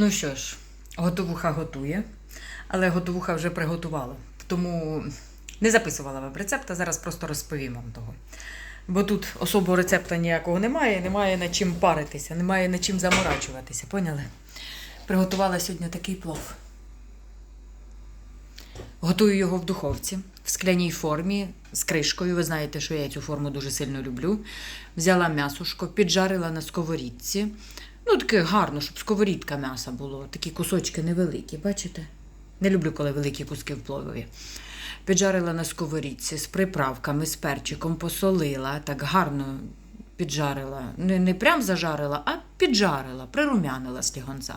Ну що ж, готовуха готує, але готовуха вже приготувала. Тому не записувала вам рецепт, а зараз просто розповім вам того. Бо тут особого рецепта ніякого немає, немає над чим паритися, немає над чим заморачуватися. Поняли? Приготувала сьогодні такий плов. Готую його в духовці в скляній формі з кришкою. Ви знаєте, що я цю форму дуже сильно люблю. Взяла м'ясушко, піджарила на сковорідці. Ну, таке гарно, щоб сковорідка м'яса було. Такі кусочки невеликі, бачите? Не люблю, коли великі куски в плові. Піджарила на сковорідці з приправками, з перчиком, посолила, так гарно піджарила. Не, не прям зажарила, а піджарила, прирумянила слігонця.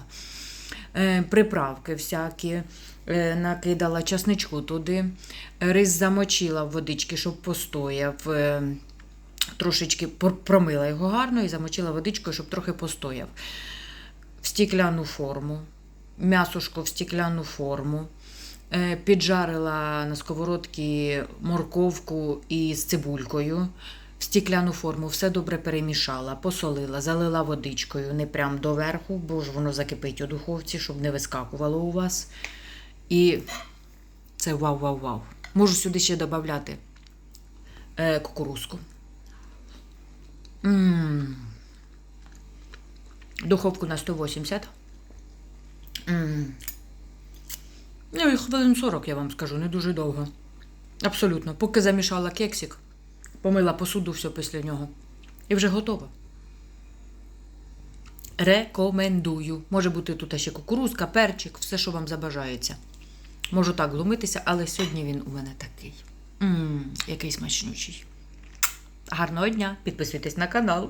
Е, приправки всякі, е, накидала часничку туди, рис замочила в водички, щоб постояв. е, Трошечки промила його гарно і замочила водичкою, щоб трохи постояв. В стікляну форму, м'ясушко в стікляну форму. Е, Піджарила на сковородці морковку із цибулькою в стікляну форму, все добре перемішала, посолила, залила водичкою, не прям доверху, бо ж воно закипить у духовці, щоб не вискакувало у вас. І це вау-вау-вау. Можу сюди ще додати е, кукурузку. М. Духовку на 180. М. Ну, і хвилин 40, я вам скажу, не дуже довго. Абсолютно. Поки замішала кексик, помила посуду все після нього. І вже готово. Рекомендую. Може бути тут ще кукурузка, перчик, все, що вам забажається. Можу так глумитися, але сьогодні він у мене такий. м який смачнючий. Гарного дня! Підписуйтесь на канал.